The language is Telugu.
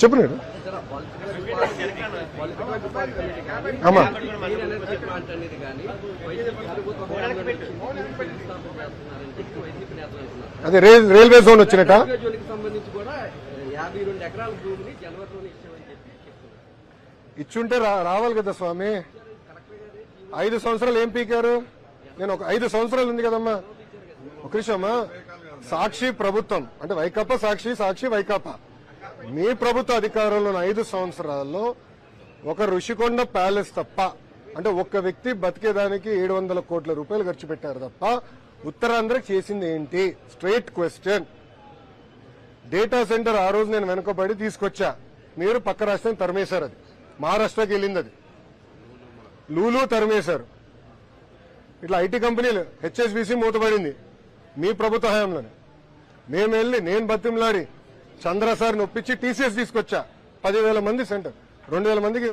చెప్పు అమ్మా. అదే రైల్ రైల్వే జోన్ వచ్చినట రైల్వే జోన్కి సంబంధించి కూడా యాభై రెండు ఎకరాల భూమిని జనవరిలోనే ఇచ్చామని చెప్పి చెప్తున్నారు. ఇచ్చుంటే రావాలి కదా స్వామి. ఐదు సంవత్సరాలు ఏం పీకారు? నేను ఒక ఐదు సంవత్సరాలు ఉంది కదమ్మా. ఒక నిమిషమ్మా సాక్షి ప్రభుత్వం. అంటే వైకాపా సాక్షి సాక్షి వైకాపా మీ ప్రభుత్వ అధికారంలో ఐదు సంవత్సరాల్లో ఒక ఋషికొండ ప్యాలెస్ తప్ప అంటే ఒక్క వ్యక్తి బతికేదానికి ఏడు వందల కోట్ల రూపాయలు ఖర్చు పెట్టారు తప్ప ఉత్తరాంధ్ర చేసింది ఏంటి? స్ట్రైట్ క్వశ్చన్ డేటా సెంటర్ ఆ రోజు నేను వెనుకబడి తీసుకొచ్చా. మీరు పక్క రాష్ట్రం తరిమేశారు అది. మహారాష్ట్రకి వెళ్ళింది అది. లూలు తరిమేశారు. ఇట్లా ఐటీ కంపెనీలు హెచ్ఎస్బీసీ మూతపడింది. మీ ప్రభుత్వ హయాంలోనే. మేము వెళ్ళి నేను బతిమలాడి చంద్ర సార్ని ఒప్పించి టీసీఎస్ తీసుకొచ్చా. పదివేల మంది సెంటర్. రెండు వేల మందికి